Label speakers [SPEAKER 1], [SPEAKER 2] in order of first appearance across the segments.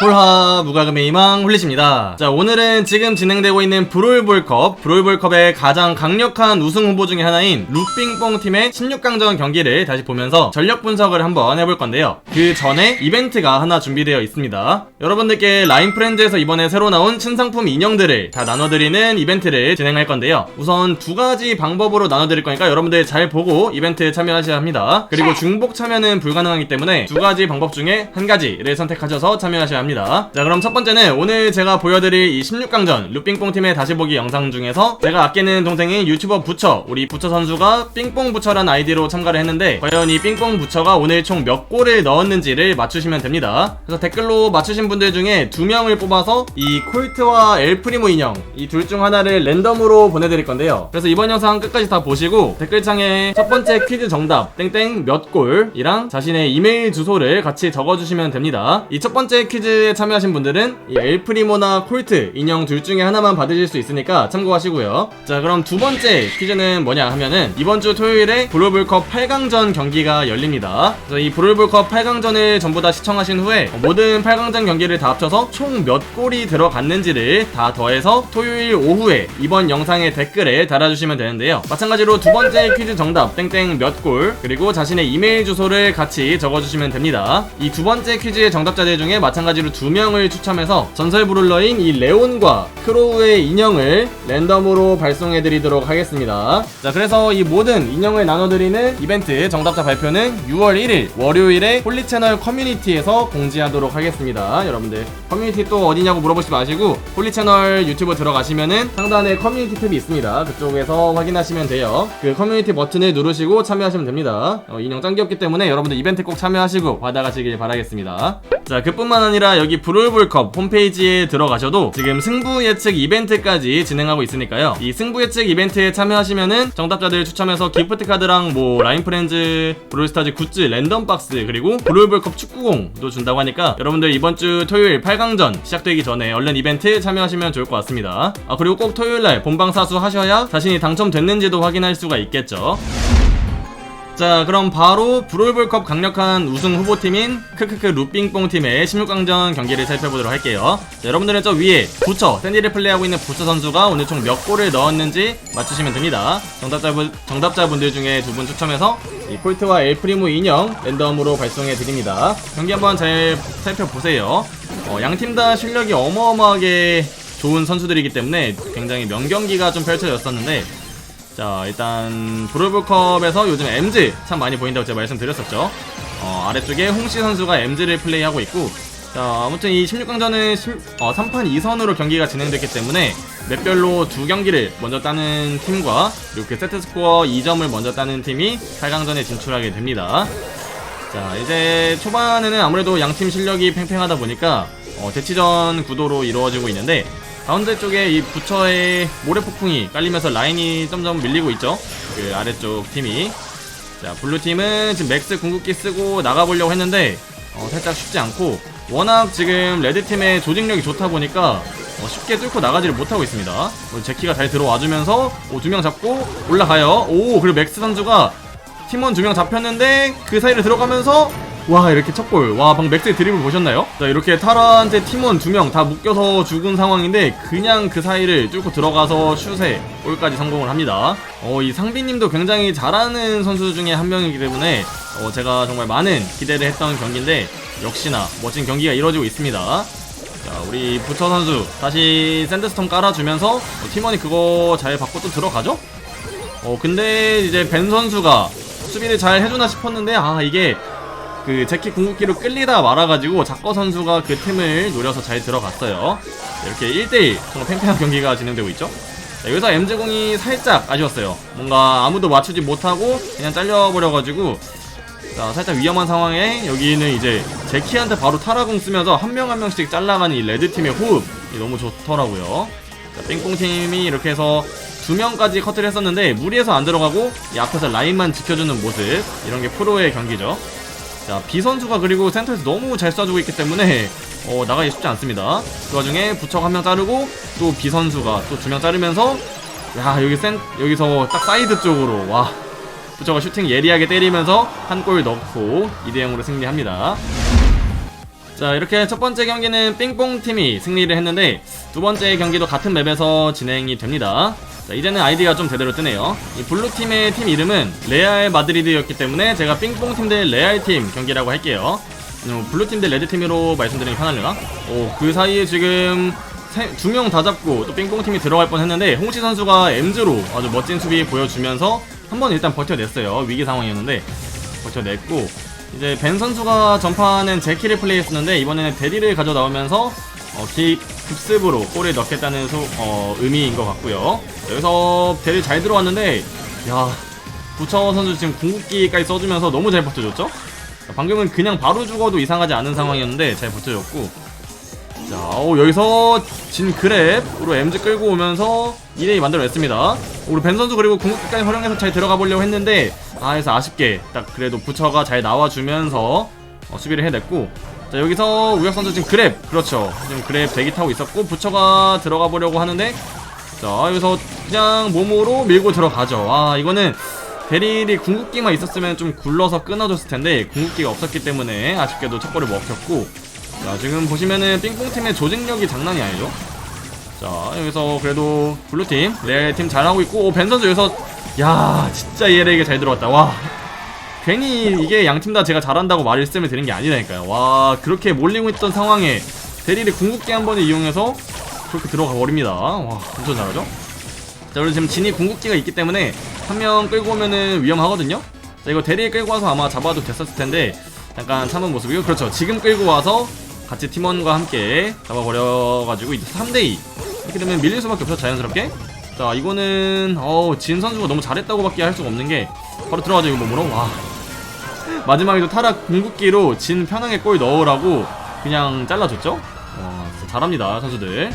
[SPEAKER 1] 홀하 무가금의 희망 홀리십니다. 자 오늘은 지금 진행되고 있는 브롤볼컵 브롤볼컵의 가장 강력한 우승 후보 중에 하나인 루빙뽕 팀의 16강전 경기를 다시 보면서 전력 분석을 한번 해볼 건데요. 그 전에 이벤트가 하나 준비되어 있습니다. 여러분들께 라인 프렌즈에서 이번에 새로 나온 신상품 인형들을 다 나눠드리는 이벤트를 진행할 건데요. 우선 두 가지 방법으로 나눠드릴 거니까 여러분들 잘 보고 이벤트에 참여하셔야 합니다. 그리고 중복 참여는 불가능하기 때문에 두 가지 방법 중에 한 가지를 선택하셔서 참여하셔야 합니다. 자 그럼 첫 번째는 오늘 제가 보여드릴 이 16강전 루빙뽕 팀의 다시 보기 영상 중에서 제가 아끼는 동생인 유튜버 부처 우리 부처 선수가 삥뽕 부처란 아이디로 참가를 했는데 과연 이 삥뽕 부처가 오늘 총 몇 골을 넣었는지를 맞추시면 됩니다. 그래서 댓글로 맞추신 분들 중에 두 명을 뽑아서 이 콜트와 엘프리모 인형 이 둘 중 하나를 랜덤으로 보내드릴 건데요. 그래서 이번 영상 끝까지 다 보시고 댓글창에 첫 번째 퀴즈 정답 땡땡 몇 골이랑 자신의 이메일 주소를 같이 적어주시면 됩니다. 이 첫 번째 퀴즈 에 참여하신 분들은 이 엘프리모나 콜트 인형 둘 중에 하나만 받으실 수 있으니까 참고하시고요. 자 그럼 두 번째 퀴즈는 뭐냐 하면은 이번 주 토요일에 브롤볼컵 8강전 경기가 열립니다. 그래서 이 브롤볼컵 8강전을 전부 다 시청하신 후에 모든 8강전 경기를 다 합쳐서 총 몇 골이 들어갔는지를 다 더해서 토요일 오후에 이번 영상의 댓글에 달아주시면 되는데요. 마찬가지로 두 번째 퀴즈 정답 땡땡 몇 골 그리고 자신의 이메일 주소를 같이 적어주시면 됩니다. 이 두 번째 퀴즈의 정답자들 중에 마찬가지로 두 명을 추첨해서 전설 브룰러인 이 레온과 크로우의 인형을 랜덤으로 발송해드리도록 하겠습니다. 자 그래서 이 모든 인형을 나눠드리는 이벤트 정답자 발표는 6월 1일 월요일에 홀리채널 커뮤니티에서 공지하도록 하겠습니다. 여러분들 커뮤니티 또 어디냐고 물어보지 마시고 홀리채널 유튜브 들어가시면은 상단에 커뮤니티 탭이 있습니다. 그쪽에서 확인하시면 돼요. 그 커뮤니티 버튼을 누르시고 참여하시면 됩니다. 어, 인형 짱 귀엽기 때문에 여러분들 이벤트 꼭 참여하시고 받아가시길 바라겠습니다. 자 그뿐만 아니라 여기 브롤볼컵 홈페이지에 들어가셔도 지금 승부 예측 이벤트까지 진행하고 있으니까요. 이 승부 예측 이벤트에 참여하시면은 정답자들 추첨해서 기프트 카드랑 뭐 라인 프렌즈 브롤스타즈 굿즈 랜덤 박스 그리고 브롤볼컵 축구공도 준다고 하니까 여러분들 이번 주 토요일 8강전 시작되기 전에 얼른 이벤트 참여하시면 좋을 것 같습니다. 아 그리고 꼭 토요일날 본방 사수 하셔야 자신이 당첨됐는지도 확인할 수가 있겠죠. 자 그럼 바로 브롤볼컵 강력한 우승 후보팀인 크크크 루빙뽕 팀의 16강전 경기를 살펴보도록 할게요. 자, 여러분들은 저 위에 부처 샌디를 플레이하고 있는 부처 선수가 오늘 총 몇 골을 넣었는지 맞추시면 됩니다. 정답자분, 정답자분들 중에 두 분 추첨해서 이 콜트와 엘프리모 인형 랜덤으로 발송해 드립니다. 경기 한번 잘 살펴보세요. 어, 양팀 다 실력이 어마어마하게 좋은 선수들이기 때문에 굉장히 명경기가 좀 펼쳐졌었는데 자 일단 브롤볼컵에서 요즘 MZ 참 많이 보인다고 제가 말씀드렸었죠. 어, 아래쪽에 홍씨 선수가 MZ를 플레이하고 있고 자 아무튼 이 16강전은 어, 3판 2선으로 경기가 진행됐기 때문에 맵별로 두 경기를 먼저 따는 팀과 이렇게 세트스코어 2점을 먼저 따는 팀이 8강전에 진출하게 됩니다. 자 이제 초반에는 아무래도 양팀 실력이 팽팽하다 보니까 어, 대치전 구도로 이루어지고 있는데 가운데 쪽에 이 부처의 모래폭풍이 깔리면서 라인이 점점 밀리고 있죠. 그 아래쪽 팀이. 자 블루팀은 지금 맥스 궁극기 쓰고 나가보려고 했는데 어, 살짝 쉽지 않고 워낙 지금 레드팀의 조직력이 좋다 보니까 어, 쉽게 뚫고 나가지를 못하고 있습니다. 어, 제키가 잘 들어와주면서 두 명 잡고 올라가요. 오 그리고 맥스 선수가 팀원 두 명 잡혔는데 그 사이를 들어가면서 와 이렇게 첫골 와 방금 맥스의 드립을 보셨나요? 자 이렇게 타라한테 팀원 두 명 다 묶여서 죽은 상황인데 그냥 그 사이를 뚫고 들어가서 슛에 골까지 성공을 합니다 어 이 상비님도 굉장히 잘하는 선수 중에 한 명이기 때문에 어 제가 정말 많은 기대를 했던 경기인데 역시나 멋진 경기가 이루어지고 있습니다 자 우리 부처 선수 다시 샌드스톤 깔아주면서 어, 팀원이 그거 잘 받고 또 들어가죠? 어 근데 이제 벤 선수가 수비를 잘 해주나 싶었는데 아 이게 그 제키 궁극기로 끌리다 말아가지고 작거 선수가 그 틈을 노려서 잘 들어갔어요. 이렇게 1대1 정말 팽팽한 경기가 진행되고 있죠. 자, 여기서 MZ공이 살짝 아쉬웠어요. 뭔가 아무도 맞추지 못하고 그냥 잘려버려가지고 자 살짝 위험한 상황에 여기는 이제 제키한테 바로 타라공 쓰면서 한 명한 명씩 잘라가는 이 레드팀의 호흡이 너무 좋더라고요. 자, 삥뽕팀이 이렇게 해서 두 명까지 커트를 했었는데 무리해서 안 들어가고 이 앞에서 라인만 지켜주는 모습 이런 게 프로의 경기죠. 자, B 선수가 그리고 센터에서 너무 잘 쏴주고 있기 때문에 어, 나가기 쉽지 않습니다. 그 와중에 부척 한 명 자르고 또 B 선수가 또 두 명 자르면서 야 여기 센 여기서 딱 사이드 쪽으로 와 부처가 슈팅 예리하게 때리면서 한 골 넣고 2대 0으로 승리합니다. 자 이렇게 첫 번째 경기는 삥뽕 팀이 승리를 했는데 두 번째 경기도 같은 맵에서 진행이 됩니다. 자 이제는 아이디가 좀 제대로 뜨네요. 이 블루 팀의 팀 이름은 레알 마드리드였기 때문에 제가 삥뽕 팀 대 레알 팀 경기라고 할게요. 음, 블루 팀 대 레드 팀으로 말씀드리는 게 편하려나? 오 그 사이에 지금 두 명 다 잡고 또 삥뽕 팀이 들어갈 뻔 했는데 홍시 선수가 엠즈로 아주 멋진 수비 보여주면서 한번 일단 버텨냈어요. 위기 상황이었는데 버텨냈고 이제 벤 선수가 전파는 제키를 플레이했었는데 이번에는 데리를 가져 나오면서 어, 킥 급습으로 골을 넣겠다는 소, 어, 의미인 것 같고요. 여기서 데리 잘 들어왔는데 야 부처 선수 지금 궁극기까지 써주면서 너무 잘 버텨줬죠? 방금은 그냥 바로 죽어도 이상하지 않은 상황이었는데 잘 버텨줬고 자 오, 여기서 진 그랩으로 엠즈 끌고 오면서 2대2 만들어냈습니다 우리 벤 선수 그리고 궁극기까지 활용해서 잘 들어가 보려고 했는데 아 해서 아쉽게 딱 그래도 부처가 잘 나와주면서 어, 수비를 해냈고 자 여기서 우혁 선수 지금 그랩. 그렇죠. 지금 그랩 대기 타고 있었고 부처가 들어가 보려고 하는데 자 여기서 그냥 몸으로 밀고 들어가죠. 아 이거는 베릴이 궁극기만 있었으면 좀 굴러서 끊어줬을 텐데 궁극기가 없었기 때문에 아쉽게도 첫 골을 먹혔고 자 지금 보시면은 삥뽕팀의 조직력이 장난이 아니죠? 자 여기서 그래도 블루팀 레알팀 잘하고 있고 오, 벤 선수 여기서 야 진짜 얘에게 잘 들어갔다. 와 괜히 이게 양 팀 다 제가 잘한다고 말씀을 드린 게 아니라니까요. 와 그렇게 몰리고 있던 상황에 데릴이 궁극기 한 번을 이용해서 그렇게 들어가 버립니다. 와 엄청 잘하죠? 자 그리고 지금 진이 궁극기가 있기 때문에 한 명 끌고 오면은 위험하거든요? 자 이거 데릴 끌고 와서 아마 잡아도 됐었을 텐데 잠깐 참은 모습이고 그렇죠. 지금 끌고 와서 같이 팀원과 함께 잡아버려가지고 이제 3대2 이렇게 되면 밀릴 수밖에 없어 자연스럽게. 자 이거는 어우 진 선수가 너무 잘했다고밖에 할 수가 없는 게 바로 들어가죠 이거 몸으로? 와 마지막에도 타락 궁극기로 진 편하게 골 넣으라고 그냥 잘라줬죠? 와 진짜 잘합니다 선수들.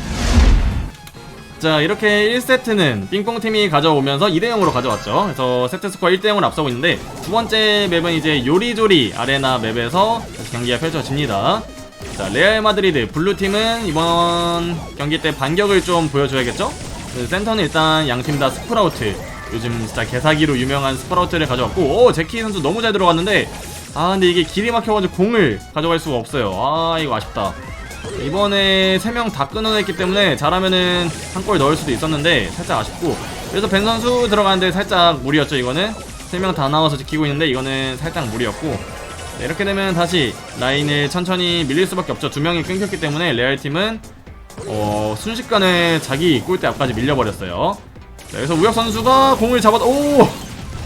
[SPEAKER 1] 자 이렇게 1세트는 삥뽕팀이 가져오면서 2대0으로 가져왔죠. 그래서 세트 스코어 1대0으로 앞서고 있는데 두 번째 맵은 이제 요리조리 아레나 맵에서 경기가 펼쳐집니다. 자 레알 마드리드 블루팀은 이번 경기 때 반격을 좀 보여줘야겠죠? 그 센터는 일단 양팀 다 스프라우트 요즘 진짜 개사기로 유명한 스프라우트를 가져왔고 오 제키 선수 너무 잘 들어갔는데 아 근데 이게 길이 막혀가지고 공을 가져갈 수가 없어요. 아 이거 아쉽다. 이번에 3명 다 끊어냈기 때문에 잘하면은 한 골 넣을 수도 있었는데 살짝 아쉽고. 그래서 벤 선수 들어가는데 살짝 무리였죠 이거는. 3명 다 나와서 지키고 있는데 이거는 살짝 무리였고. 네, 이렇게 되면 다시 라인을 천천히 밀릴 수밖에 없죠. 두 명이 끊겼기 때문에 레알팀은 어, 순식간에 자기 골대 앞까지 밀려버렸어요 자, 여기서 우혁 선수가 공을 잡아 오! 야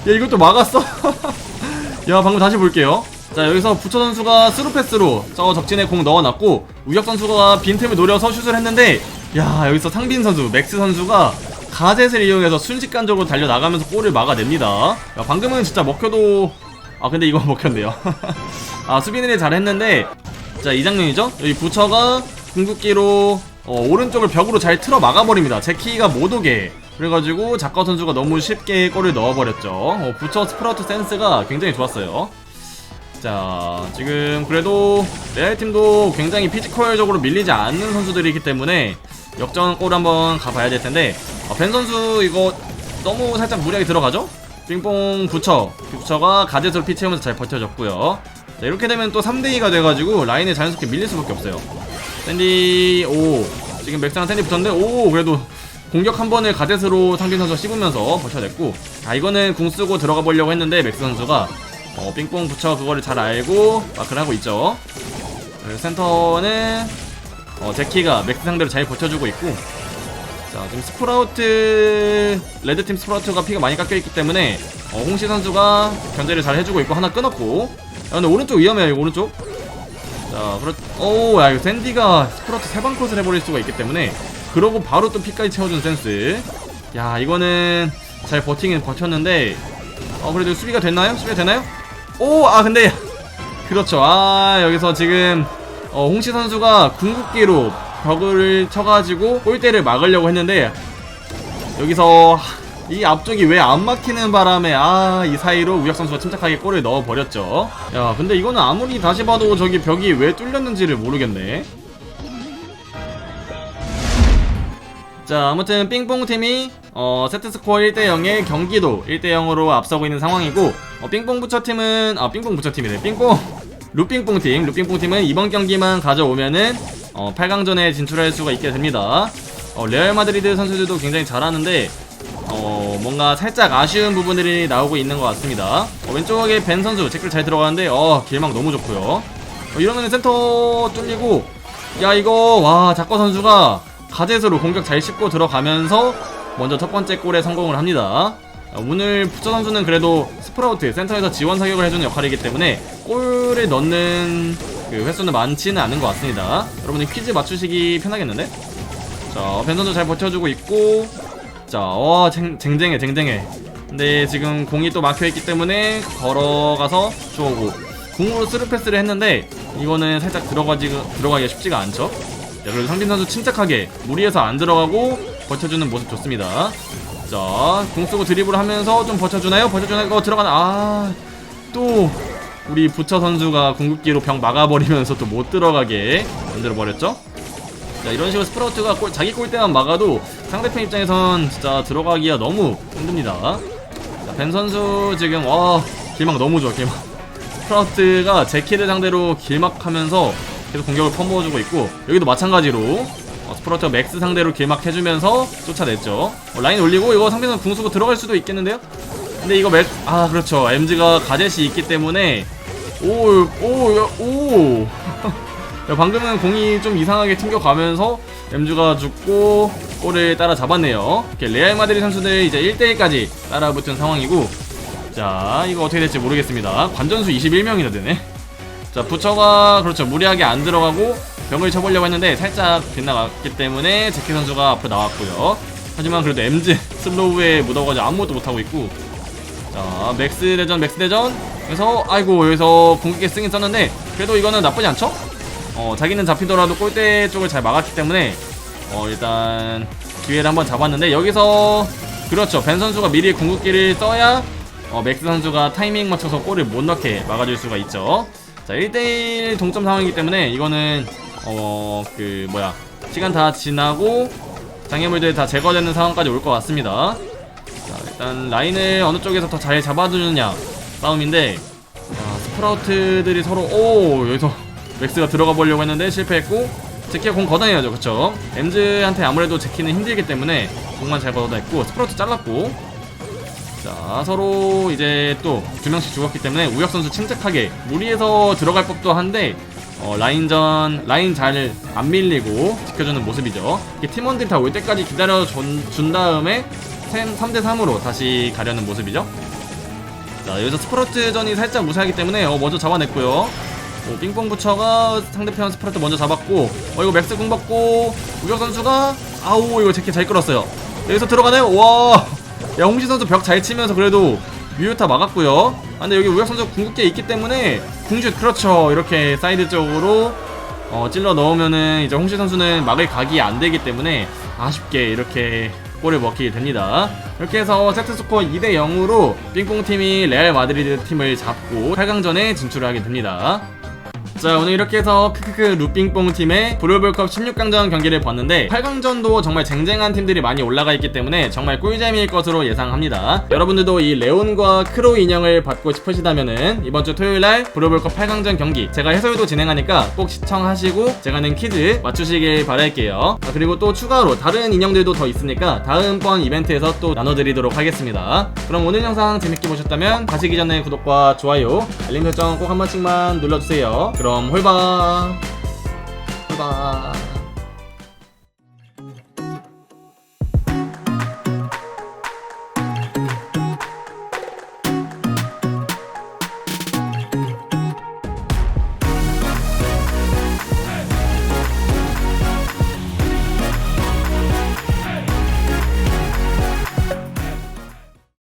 [SPEAKER 1] 이것도 막았어? 야 방금 다시 볼게요. 자 여기서 부처 선수가 스루 패스로 저 적진에 공 넣어놨고 우혁 선수가 빈틈을 노려서 슛을 했는데 야 여기서 상빈 선수 맥스 선수가 가젯을 이용해서 순식간적으로 달려나가면서 골을 막아냅니다. 야 방금은 진짜 먹혀도 아 근데 이거 먹혔네요. 아 수비는 잘했는데 자 이 장면이죠? 여기 부처가 궁극기로 어, 오른쪽을 벽으로 잘 틀어 막아버립니다. 제키가 못 오게 그래가지고 작가 선수가 너무 쉽게 골을 넣어버렸죠. 어, 부처 스프라우트 센스가 굉장히 좋았어요. 자 지금 그래도 레알팀도 굉장히 피지컬적으로 밀리지 않는 선수들이기 때문에 역전골 한번 가봐야 될 텐데 어, 벤 선수 이거 너무 살짝 무리하게 들어가죠? 빙뽕 부처 부처가 가젯으로 피 채우면서 잘 버텨줬고요. 자 이렇게 되면 또 3대2가 돼가지고 라인에 자연스럽게 밀릴 수밖에 없어요. 샌디 오. 지금 맥스랑 샌디 붙었는데 오 그래도 공격 한 번을 가젯으로 상빈 선수가 씹으면서 버텨냈고 아 이거는 궁 쓰고 들어가 보려고 했는데 맥스 선수가 어, 삥뽕 붙여 그거를 잘 알고 마크를 하고 있죠. 그리고 센터는 어, 제키가 맥스 상대로 잘 버텨주고 있고 자 지금 스프라우트 레드팀 스프라우트가 피가 많이 깎여있기 때문에 어, 홍시 선수가 견제를 잘 해주고 있고 하나 끊었고 야 근데 오른쪽 위험해요 이거 오른쪽. 자 그렇 오야 이거 샌디가 스프라우트 세방 컷을 해버릴 수가 있기 때문에 그러고 바로 또 피까지 채워준 센스 야 이거는 잘 버티긴 버텼는데 어 그래도 수비가 됐나요? 수비가 되나요? 오 아 근데 그렇죠 아 여기서 지금 어, 홍시 선수가 궁극기로 벽을 쳐가지고 골대를 막으려고 했는데 여기서 이 앞쪽이 왜 안 막히는 바람에 아 이 사이로 우혁 선수가 침착하게 골을 넣어 버렸죠. 야 근데 이거는 아무리 다시 봐도 저기 벽이 왜 뚫렸는지를 모르겠네. 자 아무튼 삥뽕 팀이 어, 세트 스코어 1대 0의 경기도 1대 0으로 앞서고 있는 상황이고 어, 삥뽕 부처 팀은 아 삥뽕 부처 팀이네. 삥뽕 루핑뽕팀. 루핑뽕팀은 이번 경기만 가져오면은 어, 8강전에 진출할 수가 있게 됩니다. 어, 레알 마드리드 선수들도 굉장히 잘하는데 어, 뭔가 살짝 아쉬운 부분들이 나오고 있는 것 같습니다. 어, 왼쪽에 벤 선수 제클 잘 들어가는데 어 길막 너무 좋고요. 어, 이러면 센터 뚫리고 야 이거 와 작거 선수가 가젯으로 공격 잘 씹고 들어가면서 먼저 첫 번째 골에 성공을 합니다 어, 오늘 부처 선수는 그래도 스프라우트 센터에서 지원 사격을 해주는 역할이기 때문에 골을 넣는 그 횟수는 많지는 않은 것 같습니다 여러분들 퀴즈 맞추시기 편하겠는데? 자, 벤 선수 잘 버텨주고 있고 자, 와, 쟁, 쟁쟁해, 쟁쟁해. 근데 지금 공이 또 막혀있기 때문에 걸어가서 주워오고 공으로 스루 패스를 했는데 이거는 살짝 들어가지, 들어가기가 쉽지가 않죠. 자, 그리고 상빈 선수 침착하게 무리해서 안 들어가고 버텨주는 모습 좋습니다. 자, 공 쓰고 드리블을 하면서 좀 버텨주나요? 버텨주나요? 어, 들어가나? 아, 또 우리 부처 선수가 궁극기로 병 막아버리면서 또 못 들어가게 만들어버렸죠? 자 이런 식으로 스프라우트가 골, 자기 골대만 막아도 상대편 입장에선 진짜 들어가기가 너무 힘듭니다 자, 벤 선수 지금 와 길막 너무 좋아 길막 스프라우트가 제키를 상대로 길막하면서 계속 공격을 퍼부어주고 있고 여기도 마찬가지로 어, 스프라우트가 맥스 상대로 길막 해주면서 쫓아냈죠 어, 라인 올리고 이거 상대는 궁수고 들어갈 수도 있겠는데요? 근데 이거 맥, 아 그렇죠 MG가 가젯이 있기 때문에 오오오 야, 방금은 공이 좀 이상하게 튕겨가면서 엠주가 죽고 골을 따라 잡았네요. 이렇게 레알 마드리 선수들 이제 1대1까지 따라붙은 상황이고 자 이거 어떻게 될지 모르겠습니다. 관전수 21명이나 되네. 자 부처가 그렇죠. 무리하게 안 들어가고 병을 쳐보려고 했는데 살짝 빗나갔기 때문에 제키 선수가 앞으로 나왔고요. 하지만 그래도 엠즈 슬로우에 묻어가지고 아무것도 못하고 있고. 자 맥스 대전 맥스 대전. 그래서 아이고 여기서 공격에 승인 썼는데 그래도 이거는 나쁘지 않죠? 어, 자기는 잡히더라도 골대 쪽을 잘 막았기 때문에 어, 일단 기회를 한번 잡았는데 여기서 그렇죠. 벤 선수가 미리 궁극기를 써야 어, 맥스 선수가 타이밍 맞춰서 골을 못 넣게 막아줄 수가 있죠 자 1대1 동점 상황이기 때문에 이거는 어 그 뭐야. 시간 다 지나고 장애물들 다 제거되는 상황까지 올 것 같습니다. 자 일단 라인을 어느 쪽에서 더 잘 잡아주느냐 싸움인데 자, 스프라우트들이 서로 오 여기서 맥스가 들어가 보려고 했는데 실패했고 제키가 공 걷어내야죠. 그쵸? 엠즈한테 아무래도 제키는 힘들기 때문에 공만 잘 걷어냈고 스프라우트 잘랐고 자 서로 이제 또 두 명씩 죽었기 때문에 우혁 선수 침착하게 무리해서 들어갈 법도 한데 어, 라인전 라인 잘 안 밀리고 지켜주는 모습이죠. 팀원들이 다 올 때까지 기다려 준, 준 다음에 3대 3으로 다시 가려는 모습이죠. 자 여기서 스프라우트전이 살짝 무시하기 때문에 어, 먼저 잡아냈고요. 어, 빙봉 부처가 상대편 스프라트 먼저 잡았고 어 이거 맥스 궁 받고 우혁 선수가 아우 이거 제키 잘 끌었어요. 여기서 들어가나요? 와 야, 홍시 선수 벽 잘 치면서 그래도 뮤타 막았고요. 아, 근데 여기 우혁 선수 궁극기 있기 때문에 궁슛 그렇죠. 이렇게 사이드 쪽으로 어, 찔러 넣으면은 이제 홍시 선수는 막을 각이 안 되기 때문에 아쉽게 이렇게 골을 먹히게 됩니다. 이렇게 해서 세트 스코어 2대 0으로 빙뽕 팀이 레알 마드리드 팀을 잡고 8강전에 진출하게 됩니다. 자 오늘 이렇게 해서 크크크 루핑뽕 팀의 브롤볼컵 16강전 경기를 봤는데 8강전도 정말 쟁쟁한 팀들이 많이 올라가 있기 때문에 정말 꿀잼일 것으로 예상합니다. 여러분들도 이 레온과 크로 인형을 받고 싶으시다면은 이번 주 토요일날 브롤볼컵 8강전 경기 제가 해설도 진행하니까 꼭 시청하시고 제가 낸 퀴즈 맞추시길 바랄게요. 아, 그리고 또 추가로 다른 인형들도 더 있으니까 다음번 이벤트에서 또 나눠드리도록 하겠습니다. 그럼 오늘 영상 재밌게 보셨다면 가시기 전에 구독과 좋아요 알림 설정 꼭 한 번씩만 눌러주세요 그럼 홀바 홀바